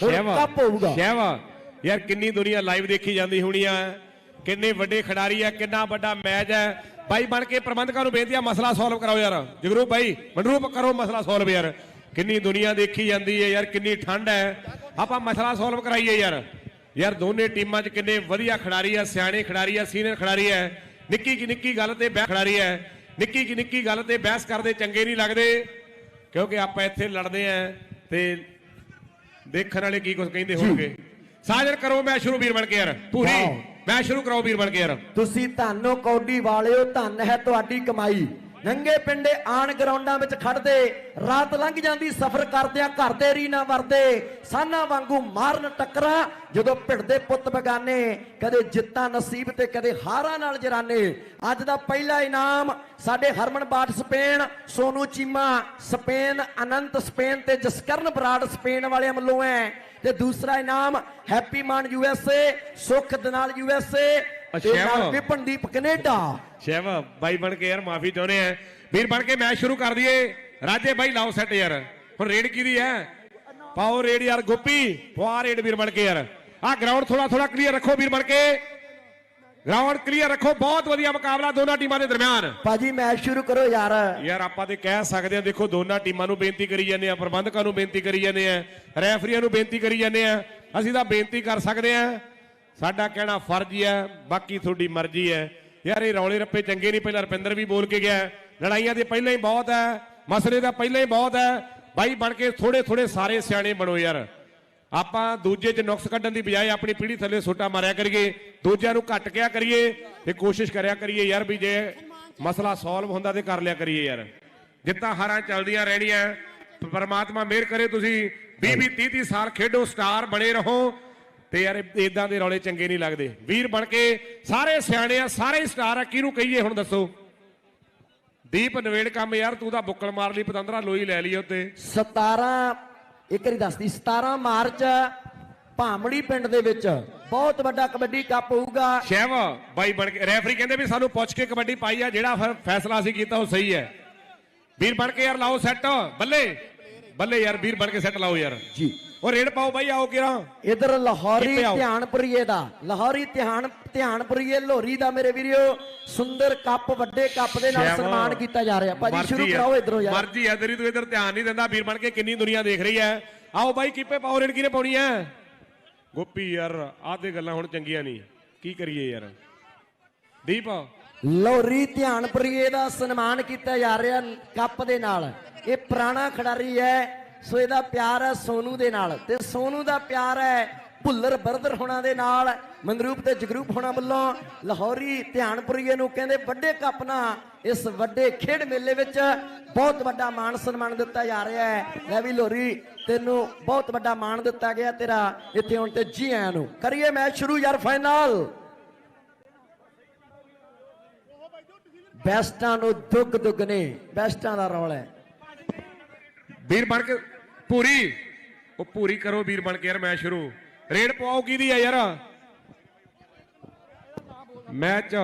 ਸ਼ਹਿਵਾ cup ਹੋਊਗਾ। ਸ਼ਹਿਵਾ ਯਾਰ ਕਿੰਨੀ ਦੁਨੀਆ ਲਾਈਵ ਦੇਖੀ ਜਾਂਦੀ ਹੋਣੀ ਆ। ਕਿੰਨੇ ਵੱਡੇ ਖਿਡਾਰੀ ਆ ਕਿੰਨਾ ਵੱਡਾ ਮੈਚ ਹੈ ਬਾਈ ਬਣ ਕੇ ਪ੍ਰਬੰਧਕਾਂ ਨੂੰ ਬੇਨਤੀ ਆ ਮਸਲਾ ਸੋਲਵ ਕਰਾਓ ਯਾਰ। ਜਗਰੂ ਬਾਈ ਮਨਰੂਪ ਕਰੋ ਮਸਲਾ ਸੋਲਵ ਯਾਰ। ਕਿੰਨੀ ਦੁਨੀਆ ਦੇਖੀ ਜਾਂਦੀ ਹੈ ਯਾਰ ਕਿੰਨੀ ਠੰਡ ਹੈ ਆਪਾਂ ਮਸਲਾ ਸੋਲਵ ਕਰਾਈਏ ਯਾਰ। ਯਾਰ ਦੋਨੇ ਟੀਮਾਂ 'ਚ ਕਿੰਨੇ ਵਧੀਆ ਖਿਡਾਰੀ ਆ ਸਿਆਣੇ ਖਿਡਾਰੀ ਆ ਸੀਨੀਅਰ ਖਿਡਾਰੀ ਆ। ਨਿੱਕੀ ਕੀ ਨਿੱਕੀ ਗੱਲ ਤੇ ਬਹਿਸ ਖਿਡਾਰੀ ਆ। ਨਿੱਕੀ ਕੀ ਨਿੱਕੀ ਗੱਲ ਤੇ ਬਹਿਸ ਕਰਦੇ ਚੰਗੇ ਨਹੀਂ ਲੱਗਦੇ। ਕਿਉਂਕਿ ਆਪਾਂ ਇੱਥੇ ਲੜਦੇ ਆ ਤੇ ਦੇਖਣ ਵਾਲੇ ਕੀ ਕੁਝ ਕਹਿੰਦੇ ਹੋਣਗੇ? ਸਾਜਰ ਕਰੋ ਮੈਂ ਸ਼ੁਰੂ ਵੀਰ ਬਣ ਕੇ ਯਾਰ। ਪੂਰੀ। ਮੈਂ ਸ਼ੁਰੂ ਕਰਾਓ ਵੀਰ ਬਣ ਕੇ ਯਾਰ। ਤੁਸੀਂ ਧੰਨੋ ਕੌਡੀ ਵਾਲਿਓ ਧੰਨ ਹੈ ਤੁਹਾਡੀ ਕਮਾਈ। ਨੰਗੇ ਪਿੰਡੇ ਆਣ ਗਰਾਊਂਡਾਂ ਵਿੱਚ ਖੜਦੇ, ਰਾਤ ਲੰਘ ਜਾਂਦੀ, ਸਫ਼ਰ ਕਰਦਿਆਂ ਘਰ ਦੇ ਰੀ ਨਾ ਵਰਦੇ, ਸਾਨਾ ਵਾਂਗੂ ਮਾਰਨ ਟੱਕਰਾਂ, ਜਦੋਂ ਭਿੜਦੇ ਪੁੱਤ ਬਗਾਨੇ, ਕਦੇ ਜਿੱਤਾਂ ਨਸੀਬ ਤੇ ਕਦੇ ਹਾਰਾਂ ਨਾਲ ਜਰਾਨੇ। ਅੱਜ ਦਾ ਪਹਿਲਾ ਇਨਾਮ ਸਾਡੇ Harman Bath Spain, Sonu Cheema Spain, Anant Spain ਤੇ ਜਸਕਰਨ ਬਰਾੜ ਸਪੇਨ ਵਾਲਿਆਂ ਵੱਲੋਂ ਹੈ। ਤੇ ਦੂਸਰਾ ਇਨਾਮ ਹੈਪੀ ਮਾਨ ਯੂਐਸਏ ਸੁਖ ਦਨਾਲ ਯੂਐਸਏ ਤੇ। ਨਾਲ ਵਿਪਨਦੀਪ ਕੈਨੇਡਾ। ਸ਼ੈਵ ਬਾਈ ਬਣ ਕੇ ਯਾਰ ਮਾਫੀ ਚਾਹੁੰਦੇ ਆ। ਵੀਰ ਬਣ ਕੇ ਮੈਚ ਸ਼ੁਰੂ ਕਰ ਦਈਏ। ਰਾਜੇ ਬਾਈ ਲਾਓ ਸੈੱਟ ਯਾਰ। ਹੁਣ ਰੇਡ ਕਿਹਦੀ ਹੈ? ਪਾਓ ਰੇਡ ਯਾਰ ਗੋਪੀ। ਪਵਾ ਰੇਡ ਵੀਰ ਬਣ ਕੇ ਯਾਰ। ਆਹ ਗਰਾਊਂਡ ਥੋੜਾ ਥੋੜਾ ਕਲੀਅਰ ਰੱਖੋ ਵੀਰ ਬਣ ਕੇ। ਗਰਾਊਂਡ ਕਲੀਅਰ ਰੱਖੋ। ਬਹੁਤ ਵਧੀਆ ਮੁਕਾਬਲਾ ਦੋਨਾਂ ਟੀਮਾਂ ਦੇ ਦਰਮਿਆਨ। ਭਾਜੀ ਮੈਚ ਸ਼ੁਰੂ ਕਰੋ ਯਾਰ। ਯਾਰ ਆਪਾਂ ਤੇ ਕਹਿ ਸਕਦੇ ਆ ਦੇਖੋ ਦੋਨਾਂ ਟੀਮਾਂ ਨੂੰ ਬੇਨਤੀ ਕਰੀ ਜਾਂਦੇ ਆ ਪ੍ਰਬੰਧਕਾਂ ਨੂੰ ਬੇਨਤੀ ਕਰੀ ਜਾਂਦੇ ਆ ਰੈਫਰੀਆਂ ਨੂੰ ਬੇਨਤੀ ਕਰੀ ਜਾਂਦੇ ਆ। ਅਸੀਂ ਤਾਂ ਬੇਨਤੀ ਕਰ ਸਕਦੇ ਆ ਸਾਡਾ ਕਹਿਣਾ ਫਰਜ਼ ਹੈ ਬਾਕੀ ਤੁਹਾਡੀ ਮਰਜ਼ੀ ਹੈ। ਯਾਰ, ਇਹ ਰੌਲੇ ਰੱਪੇ ਚੰਗੇ ਨਹੀਂ, ਪਹਿਲਾਂ ਰਪਿੰਦਰ ਵੀ ਬੋਲ ਕੇ ਗਿਆ। ਲੜਾਈਆਂ ਦੇ ਪਹਿਲਾਂ ਹੀ ਬਹੁਤ ਹੈ, ਮਸਲੇ ਦਾ ਪਹਿਲਾਂ ਹੀ ਬਹੁਤ ਹੈ। ਬਾਈ, ਬਣ ਕੇ ਥੋੜੇ ਥੋੜੇ ਸਾਰੇ ਸਿਆਣੇ ਬਣੋ ਯਾਰ। ਆਪਾਂ ਦੂਜੇ 'ਚ ਨੁਕਸ ਕੱਢਣ ਦੀ ਬਜਾਏ ਆਪਣੀ ਪੀੜ੍ਹੀ ਥੱਲੇ ਸੋਟਾ ਮਾਰਿਆ ਕਰੀਏ, ਦੂਜਿਆਂ ਨੂੰ ਘੱਟ ਕਿਆ ਕਰੀਏ ਤੇ ਕੋਸ਼ਿਸ਼ ਕਰਿਆ ਕਰੀਏ ਯਾਰ ਵੀ ਜੇ ਮਸਲਾ ਸੋਲਵ ਹੁੰਦਾ ਤੇ ਕਰ ਲਿਆ ਕਰੀਏ ਯਾਰ। ਜਿੱਤਾਂ ਹਾਰਾਂ ਚੱਲਦੀਆਂ ਰਹਿਣੀਆਂ। ਪਰਮਾਤਮਾ ਮਿਹਰ ਕਰੇ ਤੁਸੀਂ। 20 20 30 30 ਸਾਲ ਖੇਡੋ, ਸਟਾਰ ਬਣੇ ਰਹੋ। ਤੇ ਯਾਰ ਇਦਾਂ ਦੇ ਰੌਲੇ ਚੰਗੇ ਨਹੀਂ ਲੱਗਦੇ। ਵੀਰ ਬਣ ਕੇ ਸਾਰੇ ਸਿਆਣੇ ਆ ਸਾਰੇ ਸਟਾਰ ਆ ਕਿਹਨੂੰ ਕਹੀਏ ਹੁਣ ਦੱਸੋ? ਦੀਪ ਨਵੇੜ ਕੰਮ ਯਾਰ ਤੂੰ ਤਾਂ ਬੁੱਕਲ ਮਾਰ ਲਈ ਪਤੰਦਰਾ ਲੋਈ ਲੈ ਲਈ ਉੱਤੇ। 17 ਇੱਕ ਵਾਰੀ ਦੱਸਦੀ 17 ਮਾਰਚ ਭਾਮੜੀ ਪਿੰਡ ਦੇ ਵਿੱਚ ਬਹੁਤ ਵੱਡਾ ਕਬੱਡੀ ਕੱਪ ਹੋਊਗਾ। ਸ਼ੈਵ ਬਾਈ ਬਣ ਕੇ ਰੈਫਰੀ ਕਹਿੰਦੇ ਵੀ ਸਾਨੂੰ ਪੁੱਛ ਕੇ ਕਬੱਡੀ ਪਾਈ ਆ ਜਿਹੜਾ ਫੈਸਲਾ ਅਸੀਂ ਕੀਤਾ ਉਹ ਸਹੀ ਹੈ। ਵੀਰ ਬਣ ਕੇ ਯਾਰ ਲਾਓ ਸੈੱਟ ਬੱਲੇ। ਬੱਲੇ ਯਾਰ ਵੀਰ ਬਣ ਕੇ ਸੈੱਟ ਲਾਓ ਯਾਰ। ਜੀ। ਉਹ ਰੇਡ ਪਾਓ ਬਾਈ ਆਓ ਕਿਰਾਂ। ਇਧਰ ਲਾਹੌਰੀ? ਧਿਆਨਪੁਰੀਏ ਦਾ। ਲਾਹੌਰੀ ਧਿਆਨ ਧਿਆਨਪੁਰੀਏ ਲੋਹਰੀ ਦਾ ਮੇਰੇ ਵੀਰਿਓ। ਸੁੰਦਰ ਕੱਪ ਵੱਡੇ ਕੱਪ ਦੇ ਨਾਲ। ਸਨਮਾਨ ਕੀਤਾ ਜਾ ਰਿਹਾ। ਭਾਜੀ ਸ਼ੁਰੂ। ਕਰਾਓ ਇਧਰੋਂ ਯਾਰ। ਮਰਜ਼ੀ ਹੈ ਤੇਰੀ ਤੂੰ ਇਧਰ ਧਿਆਨ ਨਹੀਂ ਦਿੰਦਾ। ਵੀਰ ਬਣ ਕੇ ਕਿੰਨੀ ਦੁਨੀਆ ਦੇਖ ਰਹੀ ਹੈ। ਆਓ ਬਾਈ ਕੀਪੇ ਪਾਓ ਰੇਡ ਕਿਹਨੇ ਪਾਉਣੀ ਹੈ? ਗੋਪੀ ਯਾਰ ਆਹ ਤੇ ਗੱਲਾਂ ਹੁਣ ਚੰਗੀਆਂ ਨਹੀਂ। ਕੀ ਕਰੀਏ ਯਾਰ? ਦੀਪ ਲੋਹਰੀ ਧਿਆਨਪੁਰੀਏ ਦਾ ਸਨਮਾਨ ਕੀਤਾ ਜਾ ਰਿਹਾ ਕੱਪ ਦੇ ਨਾਲ। ਇਹ ਪੁਰਾਣਾ ਖਿਡਾਰੀ ਹੈ, ਸੋ ਇਹਦਾ ਪਿਆਰ ਹੈ ਸੋਨੂ ਦੇ ਨਾਲ। ਤੇ ਸੋਨੂ ਦਾ ਪਿਆਰ ਹੈ ਭੁੱਲਰ ਬਰਦਰ ਹੋਣਾ ਦੇ ਨਾਲ, ਮਨਰੂਪ ਤੇ ਜਗਰੂਪ ਹੋਣਾ ਵੱਲੋਂ। ਲਾਹੌਰੀ ਧਿਆਨਪੁਰੀਏ ਨੂੰ ਕਹਿੰਦੇ ਵੱਡੇ ਕੱਪ ਨਾਲ ਇਸ ਵੱਡੇ ਖੇਡ ਮੇਲੇ ਵਿੱਚ ਬਹੁਤ ਵੱਡਾ ਮਾਣ ਸਨਮਾਨ ਦਿੱਤਾ ਜਾ ਰਿਹਾ ਹੈ। ਲੈ ਵੀ ਲੋਹਰੀ ਤੈਨੂੰ ਬਹੁਤ ਵੱਡਾ ਮਾਣ ਦਿੱਤਾ ਗਿਆ ਤੇਰਾ। ਇੱਥੇ ਹੁਣ ਤੇ ਜੀ ਆਇਆਂ ਨੂੰ। ਕਰੀਏ ਮੈਚ ਸ਼ੁਰੂ ਯਾਰ ਫਾਈਨਲ। ਬੈਸਟਾਂ ਨੂੰ ਦੁੱਗ ਦੁੱਗਨੇ ਬੈਸਟਾਂ ਦਾ ਰੌਲਾ ਹੈ। ਵੀਰ ਬਣ ਕੇ ਪੂਰੀ। ਉਹ ਪੂਰੀ ਕਰੋ ਵੀਰ ਬਣ ਕੇ ਯਾਰ ਮੈਚ ਸ਼ੁਰੂ। ਰੇਡ ਪਵਾਓ ਕਿਹਦੀ ਆ ਯਾਰ? ਮੈਚ।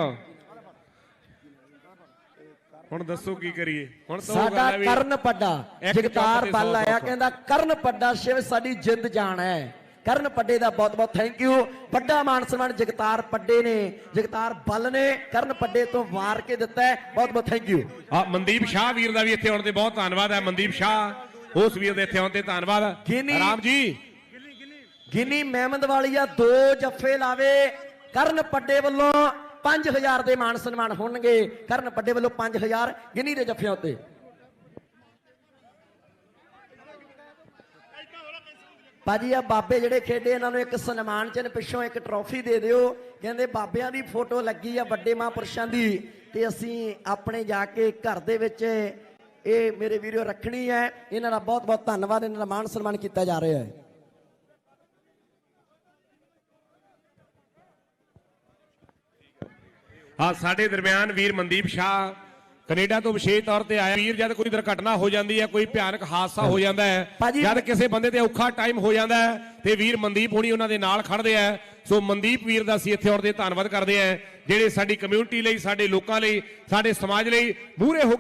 ਹੁਣ ਦੱਸੋ ਕੀ ਕਰੀਏ? ਹੁਣ ਤਾਂ ਸਾਡਾ ਕਰਨ ਪੱਡਾ ਜਗਤਾਰ ਬੱਲ ਆਇਆ। ਕਹਿੰਦਾ ਕਰਨ ਪੱਡਾ ਸ਼ਿਵ ਸਾਡੀ ਜਿੰਦ ਜਾਨ ਹੈ। ਕਰਨ ਪੱਡੇ ਦਾ ਬਹੁਤ ਬਹੁਤ ਥੈਂਕ ਯੂ ਵੱਡਾ ਮਾਨ ਸਨਮਾਨ ਜਗਤਾਰ ਪੱਡੇ ਨੇ ਜਗਤਾਰ ਬੱਲ ਨੇ ਕਰਨ ਪੱਡੇ ਤੋਂ ਵਾਰ ਕੇ ਦਿੱਤਾ ਬਹੁਤ ਬਹੁਤ ਥੈਂਕ ਯੂ ਆ ਮਨਦੀਪ ਸ਼ਾਹ ਵੀਰ ਦਾ ਵੀ ਇੱਥੇ ਆਉਣ ਤੇ ਬਹੁਤ ਧੰਨਵਾਦ ਹੈ। ਮਨਦੀਪ ਸ਼ਾਹ ਉਸ ਵੀਰ ਦੇ ਇੱਥੇ ਆਉਣ ਤੇ ਧੰਨਵਾਦ। ਰਾਮ ਜੀ। ਗਿਨੀ ਮਹਿਮਦ ਵਾਲੀਆ ਦੋ ਜੱਫੇ ਲਾਵੇ। ਕਰਨ ਪੱਡੇ ਵੱਲੋਂ 5000 ਦੇ ਮਾਨ ਸਨਮਾਨ ਹੋਣਗੇ। ਕਰਨ ਪੱਡੇ ਵੱਲੋਂ 5000 ਗਿਨੀ ਦੇ ਜੱਫਿਆਂ ਉੱਤੇ। ਭਾਜੀ ਆ ਬਾਬੇ ਜਿਹੜੇ ਖੇਡੇ, ਇਹਨਾਂ ਨੂੰ ਇੱਕ ਸਨਮਾਨ ਚਿੰਨ ਪਿੱਛੋਂ ਇੱਕ ਟਰੋਫੀ ਦੇ ਦਿਓ। ਕਹਿੰਦੇ, ਬਾਬਿਆਂ ਦੀ ਫੋਟੋ ਲੱਗੀ ਆ ਵੱਡੇ ਮਹਾਂਪੁਰਸ਼ਾਂ ਦੀ ਤੇ ਅਸੀਂ ਆਪਣੇ ਜਾ ਕੇ ਘਰ ਦੇ ਵਿੱਚ ਇਹ ਮੇਰੇ ਵੀਰੋ ਰੱਖਣੀ ਹੈ। ਇਹਨਾਂ ਦਾ ਬਹੁਤ ਬਹੁਤ ਧੰਨਵਾਦ। ਇਹਨਾਂ ਦਾ ਮਾਣ ਸਨਮਾਨ ਕੀਤਾ ਜਾ ਰਿਹਾ ਹੈ। ਹਾਂ, ਸਾਡੇ ਦਰਮਿਆਨ ਵੀਰ ਮਨਦੀਪ ਸ਼ਾਹ ਕੈਨੇਡਾ ਤੋਂ ਵਿਸ਼ੇਸ਼ ਤੌਰ ਤੇ ਆਇਆ ਵੀਰ ਜਦ ਕੋਈ ਦੁਰਘਟਨਾ ਹੋ ਜਾਂਦੀ ਹੈ ਕੋਈ ਭਿਆਨਕ ਹਾਦਸਾ ਹੋ ਜਾਂਦਾ ਹੈ ਜਦ ਕਿਸੇ ਬੰਦੇ ਤੇ ਔਖਾ ਟਾਈਮ ਹੋ ਜਾਂਦਾ ਹੈ ਤੇ ਵੀਰ ਮਨਦੀਪ ਹੁਣੀ ਉਹਨਾਂ ਦੇ ਨਾਲ ਖੜਦੇ ਆ ਸੋ ਮਨਦੀਪ ਵੀਰ ਦਾ ਅਸੀਂ ਇੱਥੇ ਆਉਣ ਤੇ ਧੰਨਵਾਦ ਕਰਦੇ ਆ ਜਿਹੜੇ ਸਾਡੀ ਕਮਿਊਨਿਟੀ ਲਈ ਸਾਡੇ ਲੋਕਾਂ ਲਈ ਸਾਡੇ ਸਮਾਜ ਲਈ ਮੂਹਰੇ ਹੋ